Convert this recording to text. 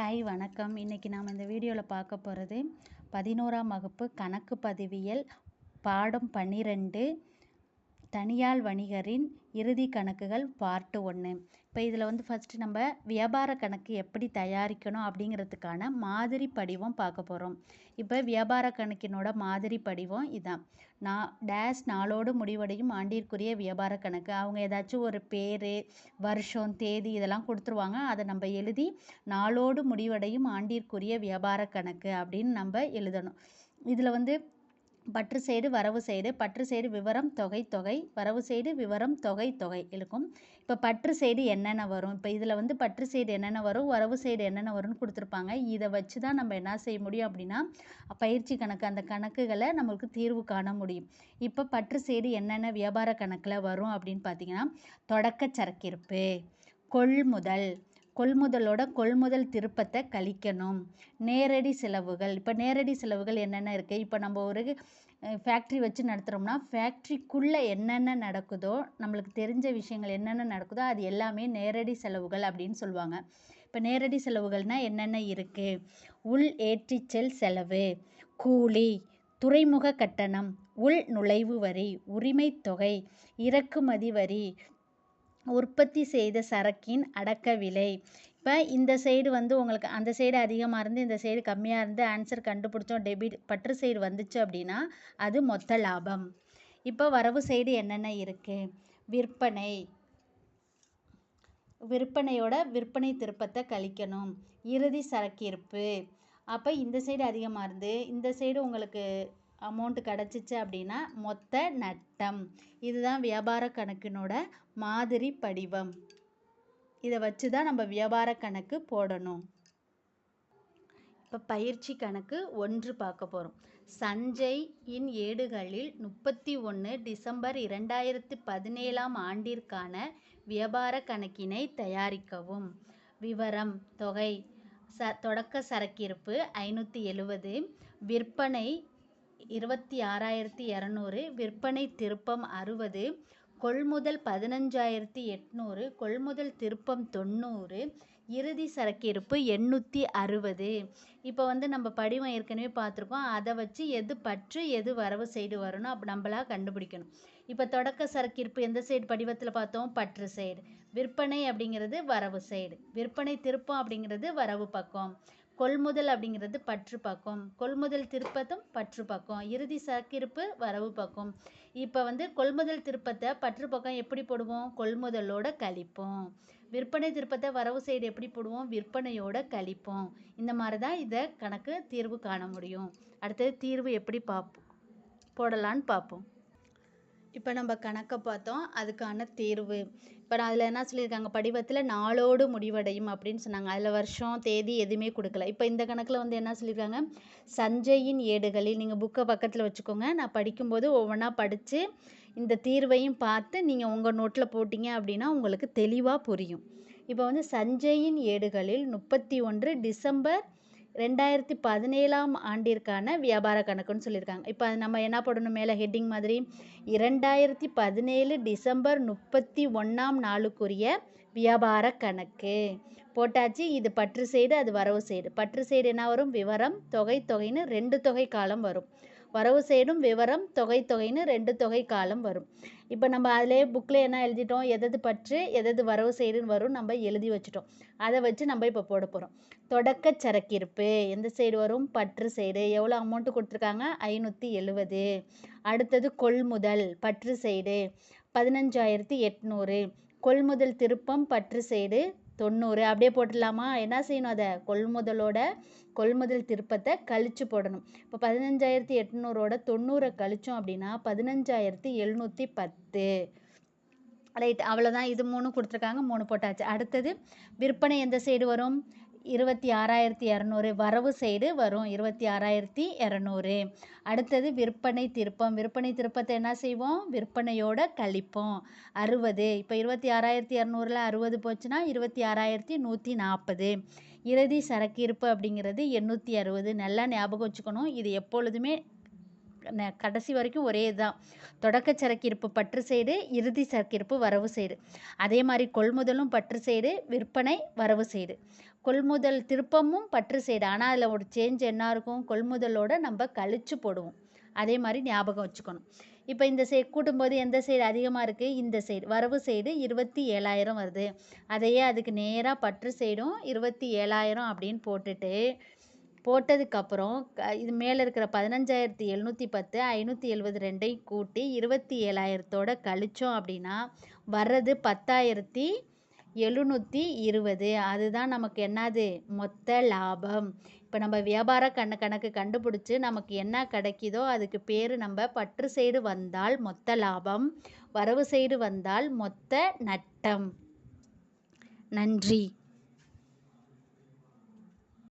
Hi வணக்கம். இன்றைக்கி நாம் இந்த வீடியோவில் பார்க்க போகிறது பதினோராம் வகுப்பு கணக்கு பதிவியல் பாடம் பன்னிரெண்டு. தனியால் வணிகரின் இறுதி கணக்குகள் பார்ட்டு ஒன்று இப்போ இதில் வந்து ஃபஸ்ட்டு நம்ம வியாபார கணக்கு எப்படி தயாரிக்கணும் அப்படிங்கிறதுக்கான மாதிரி படிவம் பார்க்க போகிறோம் இப்போ வியாபார கணக்கினோட மாதிரி படிவம் இதான். நான் டேஷ் நாளோடு முடிவடையும் ஆண்டிற்குரிய வியாபார கணக்கு. அவங்க ஏதாச்சும் ஒரு பேர் வருஷம் தேதி இதெல்லாம் கொடுத்துருவாங்க. அதை நம்ம எழுதி நாளோடு முடிவடையும் ஆண்டிற்குரிய வியாபார கணக்கு அப்படின்னு நம்ம எழுதணும். இதில் வந்து பற்று சைடு வரவு சைடு பற்று சைடு விவரம் தொகை தொகை வரவு சைடு விவரம் தொகை தொகை இருக்கும் இப்போ பற்று சைடு என்னென்ன வரும்? இப்போ இதில் வந்து பற்று சைடு என்னென்ன வரும்? வரவு சைடு என்னென்ன வரும்னு கொடுத்துருப்பாங்க. இதை வச்சு தான் நம்ம என்ன செய்ய முடியும் அப்படின்னா பயிற்சி கணக்கு அந்த கணக்குகளை நம்மளுக்கு தீர்வு காண முடியும். இப்போ பற்று சைடு என்னென்ன வியாபார கணக்கில் வரும் அப்படின்னு பார்த்தீங்கன்னா தொடக்க சரக்கிருப்பு கொள்முதல் கொள்முதலோட கொள்முதல் திருப்பத்தை கழிக்கணும். நேரடி செலவுகள். இப்போ நேரடி செலவுகள் என்னென்ன இருக்குது இப்போ நம்ம ஒரு ஃபேக்ட்ரி வச்சு நடத்துகிறோம்னா ஃபேக்ட்ரிக்குள்ளே என்னென்ன நடக்குதோ நம்மளுக்கு தெரிஞ்ச விஷயங்கள் என்னென்ன நடக்குதோ அது எல்லாமே நேரடி செலவுகள் அப்படின்னு சொல்லுவாங்க. இப்போ நேரடி செலவுகள்னால் என்னென்ன இருக்குது உள் ஏற்றிச்செல் செலவு கூலி துறைமுக கட்டணம் உள் நுழைவு வரி உரிமை தொகை இறக்குமதி வரி உற்பத்தி செய்த சரக்கின் அடக்க விலை. இப்போ இந்த சைடு வந்து உங்களுக்கு அந்த சைடு அதிகமாக இருந்து இந்த சைடு கம்மியாக இருந்து ஆன்சர் கண்டுபிடிச்சோம் டெபிட் பற்று சைடு வந்துச்சு அப்படின்னா அது மொத்த லாபம். இப்போ வரவு சைடு என்னென்ன இருக்குது விற்பனை. விற்பனையோட விற்பனை திருப்பத்தை கழிக்கணும். இறுதி சரக்கு இருப்பு அப்போ இந்த சைடு அதிகமாக இருந்து இந்த சைடு உங்களுக்கு அமௌண்ட்டு கிடச்சிச்சு அப்படின்னா மொத்த நட்டம். இதுதான் வியாபார கணக்கினோட மாதிரி படிவம். இதை வச்சு தான் நம்ம வியாபார கணக்கு போடணும். இப்போ பயிற்சி கணக்கு ஒன்று பார்க்க போகிறோம் சஞ்சய் இன் ஏடுகளில் முப்பத்தி ஒன்று டிசம்பர் இரண்டாயிரத்து பதினேழாம் ஆண்டிற்கான வியாபார கணக்கினை தயாரிக்கவும். விவரம் தொகை ச தொடக்க சரக்கிருப்பு ஐநூற்றி எழுவது விற்பனை இருபத்தி ஆறாயிரத்தி இரநூறு விற்பனை திருப்பம் அறுபது கொள்முதல் பதினஞ்சாயிரத்தி எட்நூறு கொள்முதல் திருப்பம் தொண்ணூறு இறுதி சரக்கிருப்பு எண்ணூற்றி அறுபது. இப்போ வந்து நம்ம படிவம் ஏற்கனவே பார்த்துருக்கோம். அதை வச்சு எது பற்று எது வரவு சைடு வரணும் அப்போ நம்மளா கண்டுபிடிக்கணும். இப்போ தொடக்க சரக்கிருப்பு எந்த சைடு படிவத்தில் பார்த்தோம்? பற்று சைடு. விற்பனை அப்படிங்கிறது வரவு சைடு. விற்பனை திருப்பம் அப்படிங்கிறது வரவு பக்கம். கொள்முதல் அப்படிங்கிறது பற்று பக்கம் கொள்முதல் திருப்பத்தும் பற்று பக்கம் இறுதி சக்கிருப்பு வரவு பக்கம் இப்போ வந்து கொள்முதல் திருப்பத்தை பற்று பக்கம் எப்படி போடுவோம்? கொள்முதலோட கழிப்போம். விற்பனை திருப்பத்தை வரவு சைடு எப்படி போடுவோம்? விற்பனையோட கழிப்போம். இந்த மாதிரி தான் இதை கணக்கு தீர்வு காண முடியும். அடுத்தது தீர்வு எப்படி பார்ப்போம் போடலான்னு பார்ப்போம். இப்போ நம்ம கணக்கை பார்த்தோம் அதுக்கான தீர்வு. இப்போ அதில் என்ன சொல்லியிருக்காங்க? படிவத்தில் நாளோடு முடிவடையும் அப்படின்னு சொன்னாங்க. அதில் வருஷம் தேதி எதுவுமே கொடுக்கல. இப்போ இந்த கணக்கில் வந்து என்ன சொல்லியிருக்காங்க? சஞ்சயின் ஏடுகளில் நீங்கள் புக்கை பக்கத்தில் வச்சுக்கோங்க. நான் படிக்கும்போது ஒவ்வொன்றா படித்து இந்த தீர்வையும் பார்த்து நீங்கள் உங்கள் நோட்டில் போட்டிங்க அப்படின்னா உங்களுக்கு தெளிவாக புரியும். இப்போ வந்து சஞ்சயின் ஏடுகளில் முப்பத்தி ஒன்று டிசம்பர் ரெண்டாயிரத்தி பதினேழாம் ஆண்டிற்கான வியாபார கணக்குன்னு சொல்லியிருக்காங்க. இப்போ அது நம்ம என்ன போடணும் மேலே? ஹெட்டிங் மாதிரி. இரண்டாயிரத்தி பதினேழு டிசம்பர் முப்பத்தி ஒன்றாம் நாளுக்குரிய வியாபார கணக்கு. போட்டாச்சு. இது பற்று சைடு அது வரவு சைடு. பற்று சைடு என்ன வரும்? விவரம் தொகை தொகைன்னு ரெண்டு தொகை காலம் வரும். வரவு சைடும் விவரம் தொகை தொகைன்னு ரெண்டு தொகை காலம் வரும். இப்போ நம்ம அதிலே புக்கில் என்ன எழுதிட்டோம்? எதது பற்று எதது வரவு சைடுன்னு வரும். நம்ம எழுதி வச்சுட்டோம். அதை வச்சு நம்ம இப்போ போட போகிறோம் தொடக்க சரக்கிருப்பு எந்த சைடு வரும்? பற்று சைடு. எவ்வளோ அமௌண்ட்டு கொடுத்துருக்காங்க? ஐநூற்றி எழுவது. அடுத்தது கொள்முதல் பற்று சைடு. பதினஞ்சாயிரத்தி எட்நூறு. கொள்முதல் திருப்பம் பற்று சைடு. தொண்ணூறு அப்படியே போட்டுடலாமா? என்ன செய்யணும் அதை? கொள்முதலோட கொள்முதல் திருப்பத்தை கழித்து போடணும். இப்போ பதினஞ்சாயிரத்தி எட்நூறோட தொண்ணூறை கழித்தோம் அப்படின்னா பதினஞ்சாயிரத்தி எழுநூற்றி பத்து. ரைட் அவ்வளோதான் இது மூணு கொடுத்துருக்காங்க மூணு போட்டாச்சு. அடுத்தது விற்பனை எந்த சைடு வரும்? இருபத்தி ஆறாயிரத்தி இரநூறு வரவு சைடு வரும் இருபத்தி ஆறாயிரத்தி இரநூறு. அடுத்தது விற்பனை திருப்பம். விற்பனை திருப்பத்தை என்ன செய்வோம்? விற்பனையோட கழிப்போம். அறுபது. இப்போ இருபத்தி ஆறாயிரத்தி இரநூறுல அறுபது போச்சுன்னா இருபத்தி ஆறாயிரத்தி நூற்றி நாற்பது இறுதி சரக்கிருப்பு அப்படிங்கிறது எண்ணூற்றி அறுபது. நல்லா ஞாபகம் வச்சுக்கணும். இது எப்பொழுதுமே கடைசி வரைக்கும் ஒரே இதுதான் தொடக்க சரக்கிருப்பு பற்று சைடு இறுதி சரக்கிருப்பு வரவு சைடு. அதே மாதிரி கொள்முதலும் பற்று சைடு விற்பனை வரவு சைடு. கொள்முதல் திருப்பமும் பற்று சைடு. ஆனால் அதில் ஒரு சேஞ்ச் என்ன இருக்கும்? கொள்முதலோட நம்ம கழிச்சு போடுவோம். அதே மாதிரி ஞாபகம் வச்சுக்கணும். இப்போ இந்த சைடு கூட்டும்போது எந்த சைடு அதிகமாக இருக்குது இந்த சைடு. வரவு சைடு இருபத்தி ஏழாயிரம் வருது. அதையே அதுக்கு நேராக பற்று சைடும் இருபத்தி ஏழாயிரம் அப்படின்னு போட்டுட்டு போட்டதுக்கப்புறம் க- இது மேலே இருக்கிற பதினஞ்சாயிரத்தி எழுநூற்றி பத்து ஐநூற்றி எழுபது ரெண்டையும் கூட்டி இருபத்தி ஏழாயிரத்தோட கழிச்சோம் அப்படின்னா வர்றது பத்தாயிரத்தி எழுநூற்றி இருபது. அதுதான் நமக்கு என்னது? மொத்த லாபம். இப்போ நம்ம வியாபார கண்ண கணக்கு கண்டுபிடிச்சி நமக்கு என்ன கிடைக்குதோ அதுக்கு பேர் நம்ம பற்று சைடு வந்தால் மொத்த லாபம் வரவு சைடு வந்தால் மொத்த நட்டம். நன்றி.